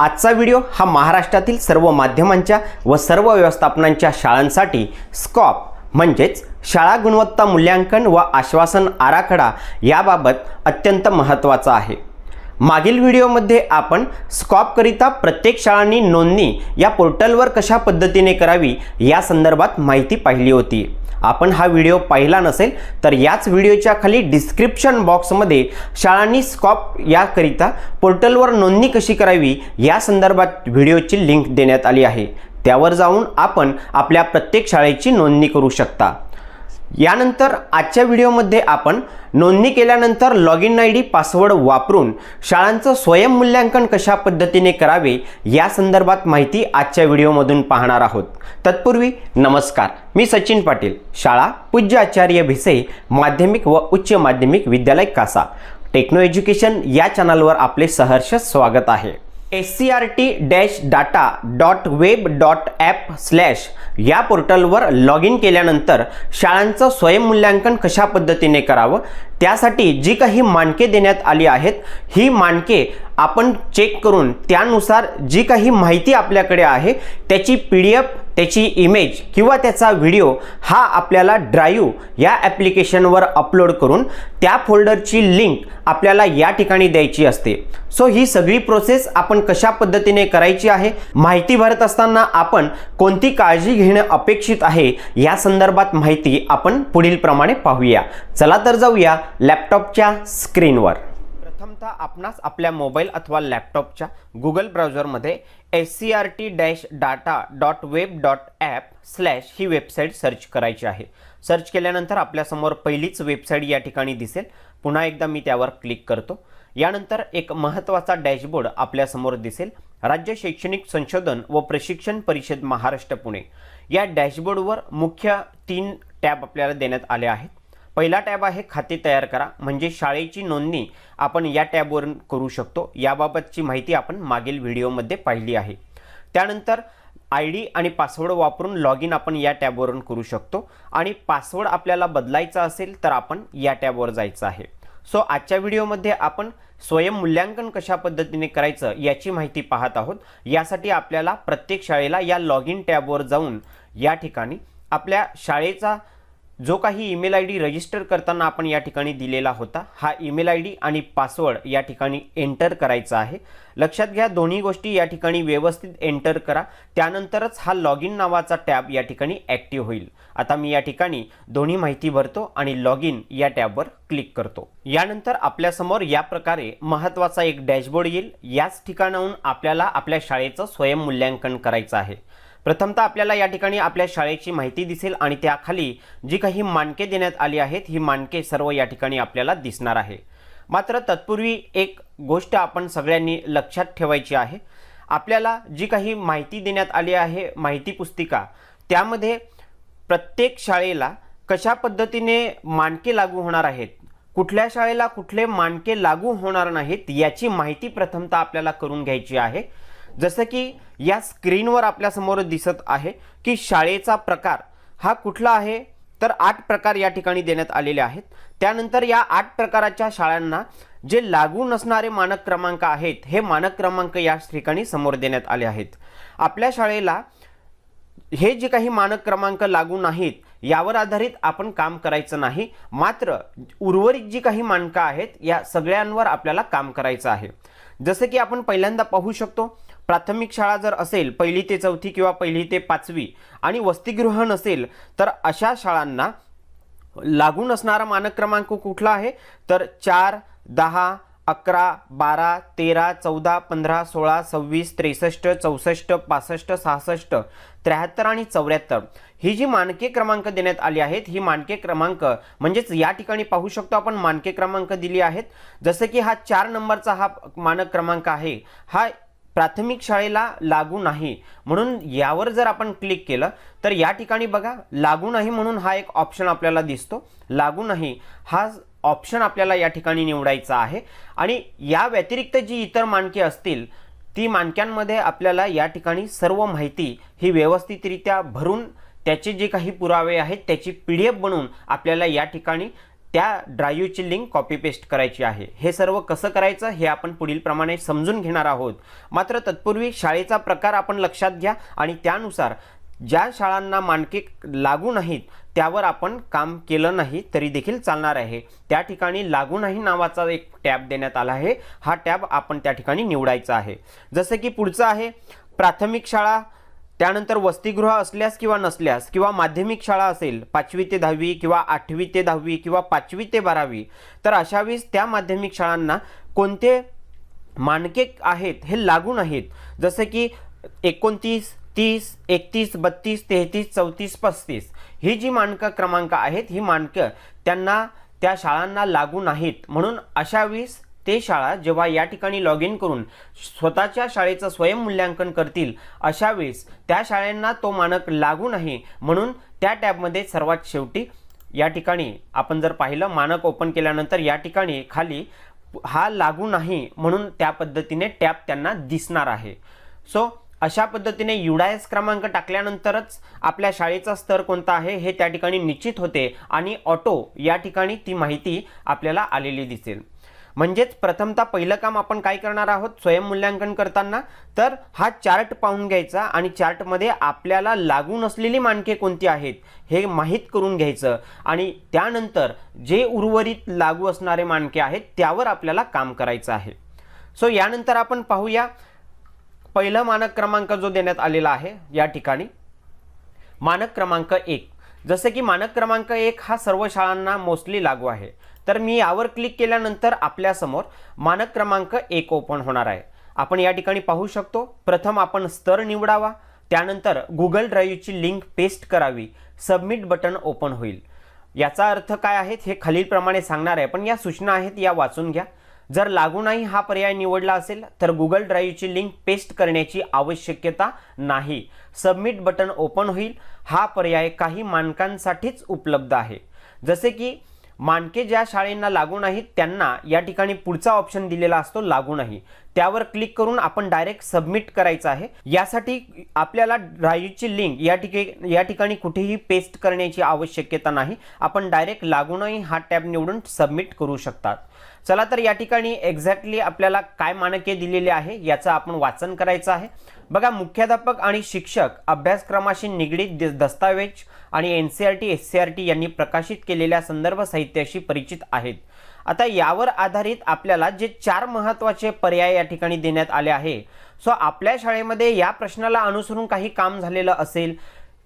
आजचा व्हिडिओ हा महाराष्ट्रातील सर्व माध्यमांच्या व सर्व व्यवस्थापनांच्या शाळांसाठी स्कॉप म्हणजेच शाळा गुणवत्ता मूल्यांकन व आश्वासन आराखडा याबाबत अत्यंत महत्त्वाचा आहे. मागील व्हिडिओमध्ये आपण स्कॉपकरिता प्रत्येक शाळांनी नोंदणी या पोर्टलवर कशा पद्धतीने करावी या संदर्भात माहिती पाहिली होती. आपण हा व्हिडिओ पाहिला नसेल तर याच व्हिडिओच्या खाली डिस्क्रिप्शन बॉक्समध्ये शाळांनी स्कॉप याकरिता पोर्टलवर नोंदणी कशी करावी या संदर्भात व्हिडिओची लिंक देण्यात आली आहे. त्यावर जाऊन आपण आपल्या प्रत्येक शाळेची नोंदणी करू शकता. यानंतर आजच्या व्हिडिओमध्ये आपण नोंदणी केल्यानंतर log in I D password वापरून शाळांचं स्वयंमूल्यांकन कशा पद्धतीने करावे या संदर्भात माहिती आजच्या व्हिडिओमधून पाहणार आहोत. तत्पूर्वी नमस्कार मी सचिन पाटील शाळा पूज्य आचार्य भिसे माध्यमिक व उच्च माध्यमिक विद्यालय कासा. टेक्नो एज्युकेशन या चॅनलवर आपले सहर्ष स्वागत आहे. S C R T dash data dot web dot app slash या पोर्टलवर लॉग इन केल्यानंतर शाळांचं स्वयंमूल्यांकन कशा पद्धतीने करावं? त्यासाठी जी काही मानके देण्यात आली आहेत ही मानके आपण चेक करून त्यानुसार जी काही माहिती आपल्याकडे आहे त्याची पी डी एफ त्याची इमेज किंवा त्याचा व्हिडिओ हा आपल्याला ड्राईव्ह या ॲप्लिकेशनवर अपलोड करून त्या फोल्डरची लिंक आपल्याला या ठिकाणी द्यायची असते. सो ही सगळी प्रोसेस आपण कशा पद्धतीने करायची आहे? माहिती भरत असताना आपण कोणती काळजी घेणं अपेक्षित आहे? या संदर्भात माहिती आपण पुढील प्रमाणे पाहूया. चला तर जाऊया लॅपटॉपच्या स्क्रीनवर प्रथमतः आपणास आपल्या मोबाईल अथवा लॅपटॉपच्या Google ब्राउझरमध्ये S C R T dash data dot web dot app slash ही वेबसाईट सर्च करायची आहे. सर्च केल्यानंतर आपल्यासमोर पहिलीच वेबसाईट या ठिकाणी दिसेल. पुन्हा एकदा मी त्यावर क्लिक करतो. यानंतर एक महत्त्वाचा डॅशबोर्ड आपल्यासमोर दिसेल. राज्य शैक्षणिक संशोधन व प्रशिक्षण परिषद महाराष्ट्र पुणे. या डॅशबोर्डवर मुख्य तीन टॅब आपल्याला देण्यात आले आहेत. पहिला टॅब आहे खाते तयार करा. म्हणजे शाळेची नोंदणी आपण या टॅबवरून करू शकतो. याबाबतची माहिती आपण मागील व्हिडिओमध्ये पाहिली आहे. त्यानंतर आय डी आणि पासवर्ड वापरून लॉग इन आपण या टॅबवरून करू शकतो. आणि पासवर्ड आपल्याला बदलायचा असेल तर आपण या टॅबवर जायचं आहे. सो आजच्या व्हिडिओमध्ये आपण स्वयंमूल्यांकन कशा पद्धतीने करायचं याची माहिती पाहत आहोत. यासाठी आपल्याला प्रत्येक शाळेला या लॉग इन टॅबवर जाऊन या ठिकाणी आपल्या शाळेचा जो काही ईमेल आय डी रजिस्टर करताना आपण या ठिकाणी दिलेला होता हा ईमेल आय डी आणि पासवर्ड या ठिकाणी एंटर करायचा आहे. लक्षात घ्या दोन्ही गोष्टी या ठिकाणी व्यवस्थित एंटर करा. त्यानंतरच हा लॉग इन नावाचा टॅब या ठिकाणी ॲक्टिव्ह होईल. आता मी या ठिकाणी दोन्ही माहिती भरतो आणि लॉग इन या टॅबवर क्लिक करतो. यानंतर आपल्यासमोर या प्रकारे महत्त्वाचा एक डॅशबोर्ड येईल. याच ठिकाणाहून आपल्याला आपल्या शाळेचं स्वयंमूल्यांकन करायचं आहे. प्रथमतः आपल्याला या ठिकाणी आपल्या शाळेची माहिती दिसेल आणि त्याखाली जी काही मानके देण्यात आली आहेत ही मानके सर्व या ठिकाणी आपल्याला दिसणार आहे. मात्र तत्पूर्वी एक गोष्ट आपण सगळ्यांनी लक्षात ठेवायची आहे. आपल्याला जी काही माहिती देण्यात आली आहे माहिती पुस्तिका त्यामध्ये प्रत्येक शाळेला कशा पद्धतीने मानके लागू होणार आहेत कुठल्या शाळेला कुठले मानके लागू होणार नाहीत याची माहिती प्रथमतः आपल्याला करून घ्यायची आहे. जसं की या स्क्रीनवर आपल्यासमोर दिसत आहे की शाळेचा प्रकार हा कुठला आहे तर आठ प्रकार या ठिकाणी देण्यात आलेले आहेत. त्यानंतर या आठ प्रकाराच्या शाळांना जे लागू नसणारे मानक क्रमांक आहेत हे मानक क्रमांक या ठिकाणी समोर देण्यात आले आहेत. आपल्या शाळेला हे जे काही मानक क्रमांक लागू नाहीत यावर आधारित आपण काम करायचं नाही. मात्र उर्वरित जी काही मानकं आहेत या सगळ्यांवर आपल्याला काम करायचं आहे. जसं की आपण पहिल्यांदा पाहू शकतो प्राथमिक शाळा जर असेल पहिली ते चौथी किंवा पहिली ते पाचवी आणि वसतिगृह नसेल तर अशा शाळांना लागून असणारा मानक क्रमांक कुठला आहे? तर चार दहा अकरा बारा तेरा चौदा पंधरा सोळा सव्वीस त्रेसष्ट चौसष्ट पासष्ट सहासष्ट त्र्याहत्तर आणि चौऱ्याहत्तर. ही जी मानके क्रमांक देण्यात आली आहेत ही मानके क्रमांक म्हणजेच या ठिकाणी पाहू शकतो आपण मानके क्रमांक दिली आहेत. जसं की हा चार नंबरचा हा मानक क्रमांक आहे. हा प्राथमिक शाळेला लागू नाही. म्हणून यावर जर आपण क्लिक केलं तर या ठिकाणी बघा लागू नाही म्हणून हा एक ऑप्शन आपल्याला दिसतो. लागू नाही हा ऑप्शन आपल्याला या ठिकाणी निवडायचा आहे. आणि या व्यतिरिक्त जी इतर मानके असतील ती मानक्यांमध्ये आपल्याला या ठिकाणी सर्व माहिती ही व्यवस्थितरित्या भरून त्याचे जे काही पुरावे आहेत त्याची पी डी एफ बनवून आपल्याला या ठिकाणी त्या ड्राईव्हची लिंक कॉपी पेस्ट करायची आहे. हे सर्व कसं करायचं हे आपण पुढील प्रमाणे समजून घेणार आहोत. मात्र तत्पूर्वी शाळेचा प्रकार आपण लक्षात घ्या आणि त्यानुसार ज्या शाळांना मानके लागू नाहीत त्यावर आपण काम केलं नाही तरी देखील चालणार आहे. त्या ठिकाणी लागू नाही नावाचा एक टॅब देण्यात आला आहे. हा टॅब आपण त्या ठिकाणी निवडायचा आहे. जसं की पुढचं आहे प्राथमिक शाळा त्यानंतर वसतिगृह असल्यास किंवा नसल्यास किंवा माध्यमिक शाळा असेल पाचवी ते दहावी किंवा आठवी ते दहावी किंवा पाचवी ते बारावी तर अशा वेळेस त्या माध्यमिक शाळांना कोणते मानके आहेत हे लागू नाहीत. जसं की एकोणतीस तीस एकतीस बत्तीस तेहतीस चौतीस पस्तीस ही जी मानकं क्रमांक आहेत ही मानकं त्यांना त्या शाळांना लागू नाहीत. म्हणून अशा वीस ते शाळा जेव्हा या ठिकाणी लॉग इन करून स्वतःच्या शाळेचं स्वयंमूल्यांकन करतील अशा वेळेस त्या शाळांना तो मानक लागू नाही. म्हणून त्या टॅबमध्ये सर्वात शेवटी या ठिकाणी आपण जर पाहिलं मानक ओपन केल्यानंतर या ठिकाणी खाली हा लागू नाही म्हणून त्या पद्धतीने टॅब त्यांना दिसणार आहे. सो अशा पद्धतीने युडायस क्रमांक टाकल्यानंतरच आपल्या शाळेचा स्तर कोणता आहे हे त्या ठिकाणी निश्चित होते आणि ऑटो या ठिकाणी ती माहिती आपल्याला आलेली दिसेल. म्हणजेच प्रथमतः पहिलं काम आपण काय करणार आहोत? स्वयंमूल्यांकन करताना. तर हा चार्ट पाहून घ्यायचा आणि चार्टमध्ये आपल्याला लागू नसलेली मानके कोणती आहेत हे माहीत करून घ्यायचं. आणि त्यानंतर जे उर्वरित लागू असणारे मानके आहेत त्यावर आपल्याला काम करायचं आहे. सो यानंतर आपण पाहूया. पहिलं मानक क्रमांक जो देण्यात आलेला आहे या ठिकाणी. मानक क्रमांक एक. जसे की मानक क्रमांक एक हा सर्व शाळांना मोस्टली लागू आहे. तर मी यावर क्लिक केल्यानंतर आपल्यासमोर मानक क्रमांक एक ओपन होणार आहे. आपण या ठिकाणी पाहू शकतो प्रथम आपण स्तर निवडावा त्यानंतर गुगल ड्राईव्हची लिंक पेस्ट करावी सबमिट बटन ओपन होईल. याचा अर्थ काय आहेत हे खालीलप्रमाणे सांगणार आहे पण या सूचना आहेत या वाचून घ्या. जर लागू नाही हा पर्याय निवडला असेल तर गुगल ड्राईव्हची लिंक पेस्ट करण्याची आवश्यकता नाही. सबमिट बटन ओपन होईल. हा पर्याय काही मानकांसाठीच उपलब्ध आहे. जसे की मानके ज्या शाळेंना लागू नाहीत त्यांना या ठिकाणी पुढचा ऑप्शन दिलेला असतो लागू नाही. त्यावर क्लिक करून आपण डायरेक्ट सबमिट करायचं आहे. यासाठी आपल्याला ड्राईव्हची लिंक या ठिकाणी या ठिकाणी कुठेही पेस्ट करण्याची आवश्यकता नाही. आपण डायरेक्ट लागूनही हा टॅब निवडून सबमिट करू शकतात. चला तर या ठिकाणी एक्झॅक्टली आपल्याला काय मानके दिलेले आहे याचं आपण वाचन करायचं आहे. बघा मुख्याध्यापक आणि शिक्षक अभ्यासक्रमाशी निगडीत दस्तावेज आणि N C R T S C R T यांनी प्रकाशित केलेल्या संदर्भ साहित्याशी परिचित आहेत. आता यावर आधारित आपल्याला जे चार महत्त्वाचे पर्याय या ठिकाणी देण्यात आले आहे. सो आपल्या शाळेमध्ये या प्रश्नाला अनुसरून काही काम झालेलं असेल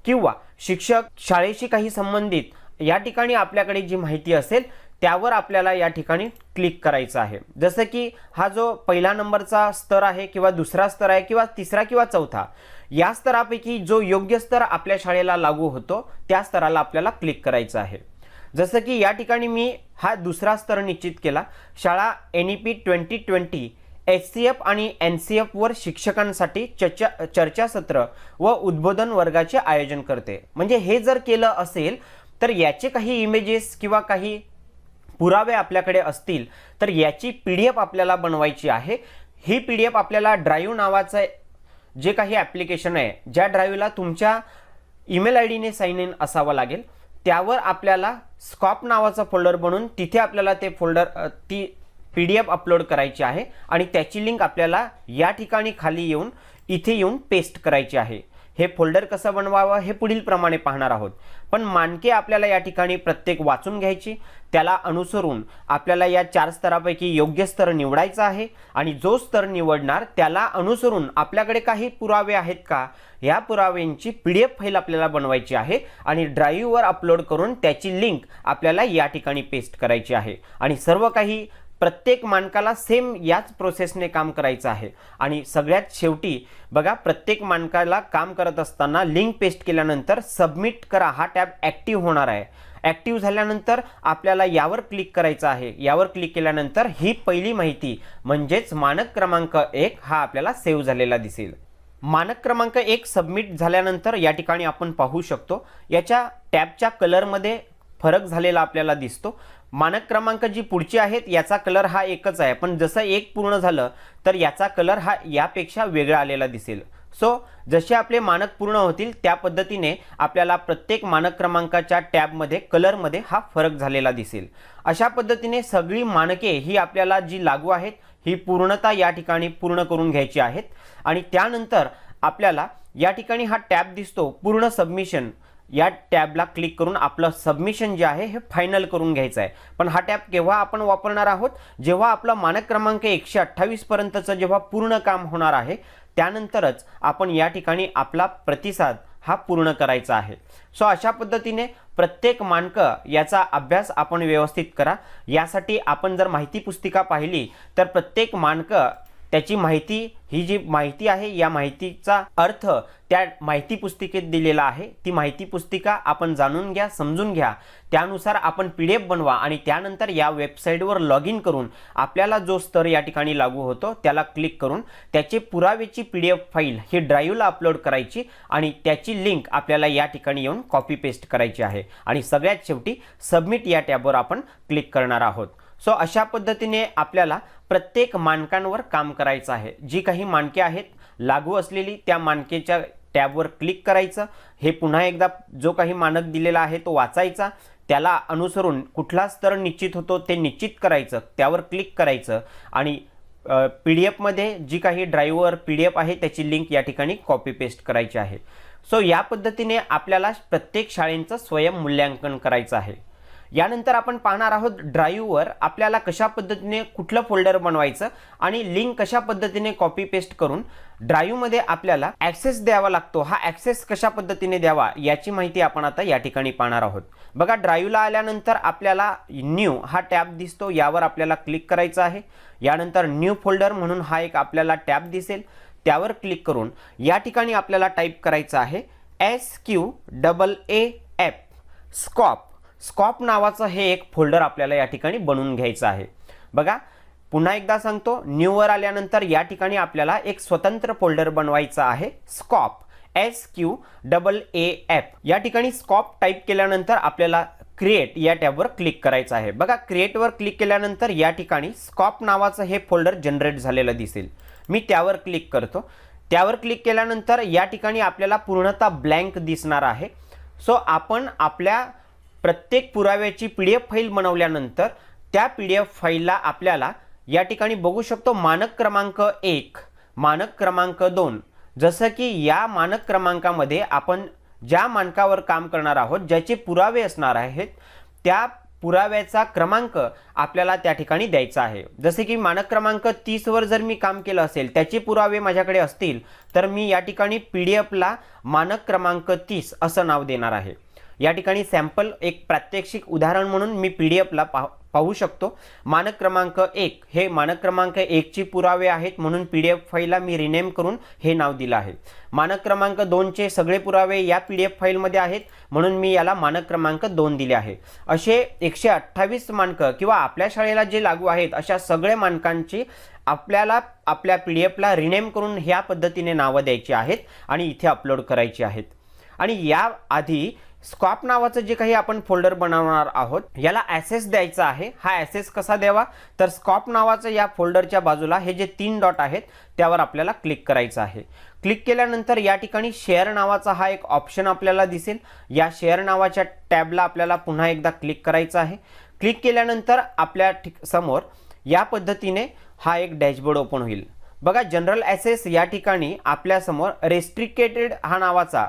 किंवा शिक्षक शाळेशी काही संबंधित या ठिकाणी आपल्याकडे जी माहिती असेल त्यावर आपल्याला या ठिकाणी क्लिक करायचं आहे. जसं की हा जो पहिला नंबरचा स्तर आहे किंवा दुसरा स्तर आहे किंवा तिसरा किंवा चौथा या स्तरापैकी जो योग्य स्तर आपल्या शाळेला लागू होतो त्या स्तराला आपल्याला क्लिक करायचं आहे. जसं की या ठिकाणी मी हा दुसरा स्तर निश्चित केला. शाळा N E P twenty twenty S C F आणि एन सी एफवर शिक्षकांसाठी चर्चा चर्चासत्र व उद्बोधन वर्गाचे आयोजन करते. म्हणजे हे जर केलं असेल तर याचे काही इमेजेस किंवा काही पुरावे आपल्याकडे असतील तर याची पी डी एफ आपल्याला बनवायची आहे. ही पी डी एफ आपल्याला ड्राईव्ह नावाचं जे काही ॲप्लिकेशन आहे ज्या ड्राईव्हला तुमच्या ईमेल आय डीने साईन इन असावं लागेल. त्यावर आपल्याला स्कॉप नावाचा फोल्डर बनवून तिथे आपल्याला ते फोल्डर ती पी डी एफ अपलोड करायची आहे आणि त्याची लिंक आपल्याला या ठिकाणी खाली येऊन इथे येऊन पेस्ट करायची आहे. हे फोल्डर कसं बनवावं हे पुढील प्रमाणे पाहणार आहोत. पण मानके आपल्याला या ठिकाणी प्रत्येक वाचून घ्यायची. त्याला अनुसरून आपल्याला या चार स्तरापैकी योग्य स्तर निवडायचा आहे. आणि जो स्तर निवडणार त्याला अनुसरून आपल्याकडे काही पुरावे आहेत का? या पुराव्यांची पी डी एफ फाईल आपल्याला बनवायची आहे. आणि ड्राईव्हवर अपलोड करून त्याची लिंक आपल्याला या ठिकाणी पेस्ट करायची आहे. आणि सर्व काही प्रत्येक मानकाला सेम याच प्रोसेसने काम करायचं आहे. आणि सगळ्यात शेवटी बघा प्रत्येक मानकाला काम करत असताना लिंक पेस्ट केल्यानंतर सबमिट करा. हा टॅब ॲक्टिव्ह होणार आहे. ॲक्टिव्ह झाल्यानंतर आपल्याला यावर क्लिक करायचं आहे. यावर क्लिक केल्यानंतर ही पहिली माहिती म्हणजेच मानक क्रमांक एक हा आपल्याला सेव्ह झालेला दिसेल. मानक क्रमांक एक सबमिट झाल्यानंतर या ठिकाणी आपण पाहू शकतो याच्या टॅबच्या कलरमध्ये फरक झालेला आपल्याला दिसतो. मानक क्रमांक जी पुढची आहेत याचा कलर हा एकच आहे. पण जसं एक पूर्ण झालं तर याचा कलर हा यापेक्षा वेगळा आलेला दिसेल. सो जसे आपले मानक पूर्ण होतील त्या पद्धतीने आपल्याला प्रत्येक मानक क्रमांकाच्या टॅबमध्ये कलरमध्ये हा फरक झालेला दिसेल. अशा पद्धतीने सगळी मानके ही आपल्याला जी लागू आहेत ही पूर्णता या ठिकाणी पूर्ण करून घ्यायची आहेत. आणि त्यानंतर आपल्याला या ठिकाणी हा टॅब दिसतो पूर्ण सबमिशन. या टॅबला क्लिक करून आपलं सबमिशन जे आहे हे फायनल करून घ्यायचं आहे पण हा टॅब केव्हा आपण वापरणार आहोत? जेव्हा आपला मानक क्रमांक एकशे अठ्ठावीसपर्यंतचं जेव्हा पूर्ण काम होणार आहे त्यानंतरच आपण या ठिकाणी आपला प्रतिसाद हा पूर्ण करायचा आहे. सो अशा पद्धतीने प्रत्येक मानकं याचा अभ्यास आपण व्यवस्थित करा. यासाठी आपण जर माहिती पुस्तिका पाहिली तर प्रत्येक मानकं त्याची माहिती ही जी माहिती आहे या माहितीचा अर्थ त्या माहिती पुस्तिकेत दिलेला आहे. ती माहिती पुस्तिका आपण जाणून घ्या समजून घ्या. त्यानुसार आपण पी डी एफ बनवा आणि त्यानंतर या वेबसाईटवर लॉग इन करून आपल्याला जो स्तर या ठिकाणी लागू होतो त्याला क्लिक करून त्याचे पुरावेची पी डी एफ फाईल ही ड्राईव्हला अपलोड करायची आणि त्याची लिंक आपल्याला या ठिकाणी येऊन कॉपी पेस्ट करायची आहे. आणि सगळ्यात शेवटी सबमिट या टॅबवर आपण क्लिक करणार आहोत. सो अशा पद्धतीने आपल्याला प्रत्येक मानकांवर काम करायचं आहे. जी काही मानके आहेत लागू असलेली त्या मानकेच्या टॅबवर क्लिक करायचं. हे पुन्हा एकदा जो काही मानक दिलेला आहे तो वाचायचा. त्याला अनुसरून कुठला स्तर निश्चित होतो ते निश्चित करायचं. त्यावर क्लिक करायचं. आणि पी डी एफमध्ये जी काही ड्राईव्हवर पी डी एफ आहे त्याची लिंक या ठिकाणी कॉपी पेस्ट करायची आहे. सो या पद्धतीने आपल्याला प्रत्येक शाळेंचं स्वयं मूल्यांकन करायचं आहे. यानंतर आपण पाहणार आहोत ड्राईव्हवर आपल्याला कशा पद्धतीने कुठलं फोल्डर बनवायचं आणि लिंक कशा पद्धतीने कॉपी पेस्ट करून ड्राईव्हमध्ये आपल्याला ॲक्सेस द्यावा लागतो. हा ॲक्सेस कशा पद्धतीने द्यावा याची माहिती आपण आता या ठिकाणी पाहणार आहोत. बघा ड्राईव्हला आल्यानंतर आपल्याला न्यू हा टॅब दिसतो. यावर आपल्याला क्लिक करायचं आहे. यानंतर न्यू फोल्डर म्हणून हा एक आपल्याला टॅब दिसेल. त्यावर क्लिक करून या ठिकाणी आपल्याला टाईप करायचं आहे. S Q double A F scope scope नावाचं हे एक फोल्डर आपल्याला या ठिकाणी बनवून घ्यायचं आहे. बघा पुन्हा एकदा सांगतो न्यूवर आल्यानंतर या ठिकाणी आपल्याला एक स्वतंत्र फोल्डर बनवायचा आहे scope S Q double A F या ठिकाणी स्कॉप टाईप केल्यानंतर आपल्याला क्रिएट या टॅबवर क्लिक करायचं आहे. बघा क्रिएटवर क्लिक केल्यानंतर या ठिकाणी स्कॉप नावाचं हे फोल्डर जनरेट झालेलं दिसेल. मी त्यावर क्लिक करतो. त्यावर क्लिक केल्यानंतर या ठिकाणी आपल्याला पूर्णतः ब्लँक दिसणार आहे. सो आपण आपल्या प्रत्येक पुराव्याची पी डी एफ फाईल बनवल्यानंतर त्या पी डी एफ फाईलला आपल्याला या ठिकाणी बघू शकतो मानक क्रमांक एक मानक क्रमांक दोन. जसं की या मानक क्रमांकामध्ये आपण ज्या मानकावर काम करणार आहोत ज्याचे पुरावे असणार आहेत त्या पुराव्याचा क्रमांक आपल्याला त्या ठिकाणी द्यायचा आहे. जसे की मानक क्रमांक तीसवर जर मी काम केलं असेल त्याचे पुरावे माझ्याकडे असतील तर मी या ठिकाणी पी डी एफला मानक क्रमांक तीस असं नाव देणार आहे. या ठिकाणी सॅम्पल एक प्रात्यक्षिक उदाहरण म्हणून मी पी डी एफला पाह पाहू शकतो. मानक क्रमांक एक हे मानक क्रमांक एकची पुरावे आहेत म्हणून पी डी एफ फाईलला मी रिनेम करून हे नाव दिलं आहे. मानक क्रमांक दोनचे सगळे पुरावे या पी डी एफ फाईलमध्ये आहेत म्हणून मी याला मानक क्रमांक दोन दिले आहे. असे एकशे अठ्ठावीस मानकं किंवा आपल्या शाळेला जे लागू आहेत अशा सगळ्या मानकांची आपल्याला आपल्या पी डी एफला रिनेम करून ह्या पद्धतीने नावं द्यायची आहेत आणि इथे अपलोड करायची आहेत. आणि या आधी स्कॉप नावाचं जे काही आपण फोल्डर बनवणार आहोत याला ॲसेस द्यायचा आहे. हा ॲसेस कसा द्यावा? तर स्कॉप नावाचं या फोल्डरच्या बाजूला हे जे तीन डॉट आहेत त्यावर आपल्याला क्लिक करायचं आहे. क्लिक केल्यानंतर या ठिकाणी शेअर नावाचा हा एक ऑप्शन आपल्याला दिसेल. या शेअर नावाच्या टॅबला आपल्याला पुन्हा एकदा क्लिक करायचं आहे. क्लिक केल्यानंतर आपल्या ठिक समोर या पद्धतीने हा एक डॅशबोर्ड ओपन होईल. बघा जनरल ॲसेस या ठिकाणी आपल्यासमोर रेस्ट्रिकेटेड हा नावाचा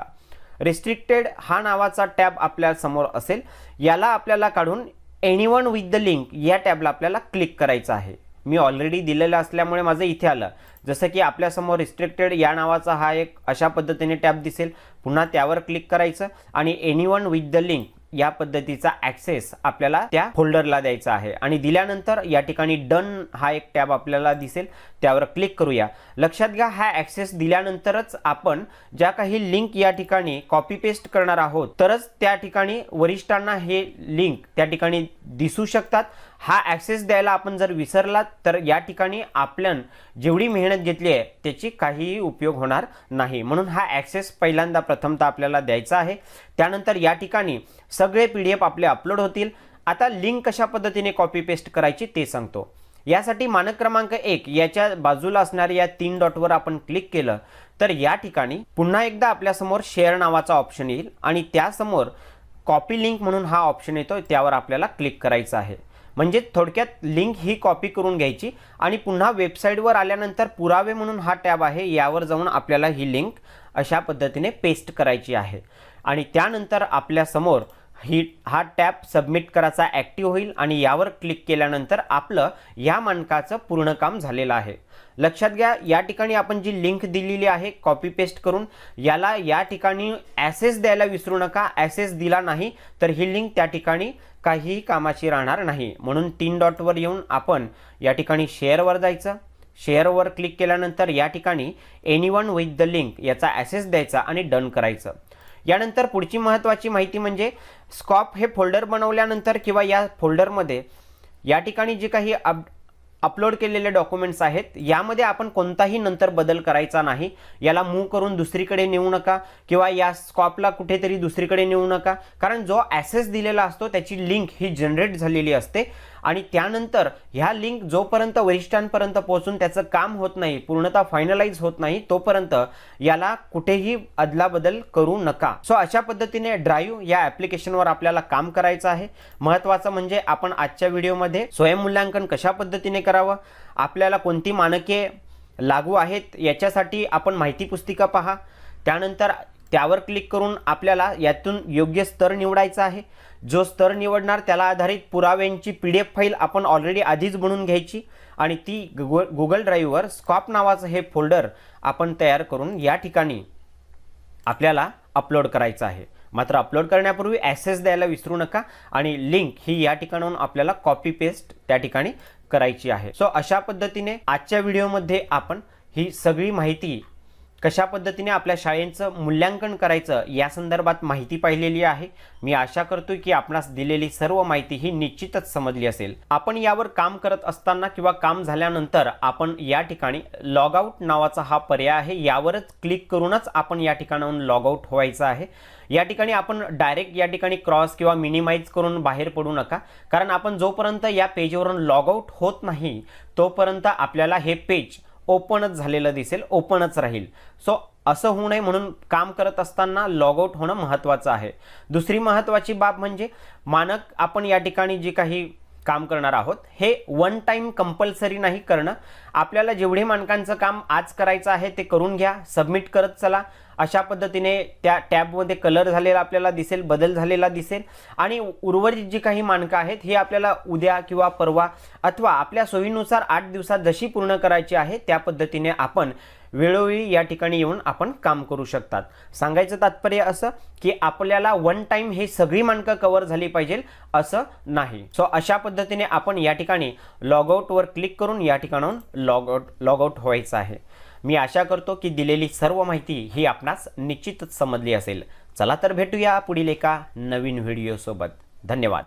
रिस्ट्रिक्टेड हा नावाचा टॅब आपल्यासमोर असेल. याला आपल्याला काढून एनिवन विथ द लिंक या टॅबला आपल्याला क्लिक करायचं आहे. मी ऑलरेडी दिलेलं असल्यामुळे माझं इथे आलं. जसं की आपल्यासमोर रिस्ट्रिक्टेड या नावाचा हा एक अशा पद्धतीने टॅब दिसेल. पुन्हा त्यावर क्लिक करायचं आणि एनिवन विथ द लिंक या पद्धतीचा ॲक्सेस आपल्याला त्या फोल्डरला द्यायचा आहे. आणि दिल्यानंतर या ठिकाणी डन हा एक टॅब आपल्याला दिसेल. त्यावर क्लिक करूया. लक्षात घ्या हा ॲक्सेस दिल्यानंतरच आपण ज्या काही लिंक या ठिकाणी कॉपी पेस्ट करणार आहोत तरच त्या ठिकाणी वरिष्ठांना हे लिंक त्या ठिकाणी दिसू शकतात. हा ॲक्सेस द्यायला आपण जर विसरलात तर या ठिकाणी आपण जेवढी मेहनत घेतली आहे त्याची काहीही उपयोग होणार नाही. म्हणून हा ॲक्सेस पहिल्यांदा प्रथमतः आपल्याला द्यायचा आहे. त्यानंतर या ठिकाणी सगळे पी डी एफ आपले अपलोड होतील. आता लिंक कशा पद्धतीने कॉपी पेस्ट करायची ते सांगतो. यासाठी मानक क्रमांक एक याच्या बाजूला असणाऱ्या या तीन डॉटवर आपण क्लिक केलं तर या ठिकाणी पुन्हा एकदा आपल्यासमोर शेअर नावाचा ऑप्शन येईल आणि त्यासमोर कॉपी लिंक म्हणून हा ऑप्शन येतो त्यावर आपल्याला क्लिक करायचं आहे. म्हणजे थोडक्यात लिंक ही कॉपी करून घ्यायची आणि पुन्हा वेबसाईटवर आल्यानंतर पुरावे म्हणून हा टॅब आहे यावर जाऊन आपल्याला ही लिंक अशा पद्धतीने पेस्ट करायची आहे. आणि त्यानंतर आपल्यासमोर ही हा टॅब सबमिट करायचा ॲक्टिव्ह होईल आणि यावर क्लिक केल्यानंतर आपलं या मानकाचं पूर्ण काम झालेलं आहे. लक्षात घ्या या ठिकाणी आपण जी लिंक दिलेली आहे कॉपी पेस्ट करून याला या ठिकाणी ॲसेस द्यायला विसरू नका ॲसेस दिला नाही तर ही लिंक त्या ठिकाणी काहीही कामाची राहणार नाही. म्हणून तीन डॉटवर येऊन आपण या ठिकाणी शेअरवर जायचं. शेअरवर क्लिक केल्यानंतर या ठिकाणी any one with the link याचा ॲसेस द्यायचा आणि डन करायचं. यानंतर पुढची महत्त्वाची माहिती म्हणजे स्कॉप हे फोल्डर बनवल्यानंतर किंवा या फोल्डरमध्ये या ठिकाणी जे काही अप अपलोड केलेले डॉक्युमेंट्स आहेत यामध्ये आपण कोणताही नंतर बदल करायचा नाही. याला मूव्ह करून दुसरीकडे नेऊ नका किंवा या स्कॉपला कुठेतरी दुसरीकडे नेऊ नका. कारण जो ॲसेस दिलेला असतो त्याची लिंक ही जनरेट झालेली असते. आणि त्यानंतर ह्या लिंक जोपर्यंत वरिष्ठांपर्यंत पोहोचून त्याचं काम होत नाही पूर्णतः फायनलाइज होत नाही तोपर्यंत याला कुठेही अदलाबदल करू नका. सो अशा पद्धतीने ड्राईव्ह या ॲप्लिकेशनवर आपल्याला काम करायचं आहे. महत्त्वाचं म्हणजे आपण आजच्या व्हिडिओमध्ये स्वयंमूल्यांकन कशा पद्धतीने करावं आपल्याला कोणती मानके लागू आहेत याच्यासाठी आपण माहिती पुस्तिका पहा. त्यानंतर त्यावर क्लिक करून आपल्याला यातून योग्य स्तर निवडायचा आहे. जो स्तर निवडणार त्याला आधारित पुराव्यांची पी डी एफ फाईल आपण ऑलरेडी आधीच बनवून घ्यायची आणि ती गुगल गुगल ड्राईव्हवर स्कॉप नावाचं हे फोल्डर आपण तयार करून या ठिकाणी आपल्याला अपलोड करायचं आहे. मात्र अपलोड करण्यापूर्वी ॲसेस द्यायला विसरू नका आणि लिंक ही या ठिकाणाहून आपल्याला कॉपी पेस्ट त्या ठिकाणी करायची आहे. सो अशा पद्धतीने आजच्या व्हिडिओमध्ये आपण ही सगळी माहिती कशा पद्धतीने आपल्या शाळेचं मूल्यांकन करायचं या संदर्भात माहिती पाहिलेली आहे. मी आशा करतो की आपणास दिलेली सर्व माहिती ही निश्चितच समजली असेल. आपण यावर काम करत असताना किंवा काम झाल्यानंतर आपण या ठिकाणी लॉगआउट नावाचा हा पर्याय आहे. यावरच क्लिक करूनच आपण या ठिकाणाहून लॉगआउट व्हायचं आहे. या ठिकाणी आपण डायरेक्ट या ठिकाणी क्रॉस किंवा मिनिमाइज करून बाहेर पडू नका. कारण आपण जोपर्यंत या पेजवरून लॉगआउट होत नाही तोपर्यंत आपल्याला हे पेज ओपनच झालेलं दिसेल ओपनच राहील. सो असं होऊ नये म्हणून काम करत असताना लॉगआउट होणं महत्त्वाचं आहे. दुसरी महत्त्वाची बाब म्हणजे मानक आपण या ठिकाणी जे काही काम करणार आहोत हे वन टाईम कंपल्सरी नाही करणं. आपल्याला जेवढे मानकांचं काम आज करायचं आहे ते करून घ्या सबमिट करत चला. अशा पद्धतीने त्या टॅबमध्ये कलर झालेला आपल्याला दिसेल बदल झालेला दिसेल. आणि उर्वरित जी काही मानकं आहेत हे आपल्याला उद्या किंवा परवा अथवा आपल्या सोयीनुसार आठ दिवसात जशी पूर्ण करायची आहे त्या पद्धतीने आपण वेळोवेळी या ठिकाणी येऊन आपण काम करू शकतात. सांगायचं तात्पर्य असं की आपल्याला वन टाईम हे सगळी मानकं कव्हर झाली पाहिजे असं नाही. सो अशा पद्धतीने आपण या ठिकाणी लॉगआउटवर क्लिक करून या ठिकाणाहून लॉगआउट लॉगआउट व्हायचं आहे. मी आशा करतो की दिलेली सर्व माहिती ही आपणास निश्चितच समजली असेल. चला तर भेटूया पुढील एका नवीन व्हिडिओसोबत. धन्यवाद.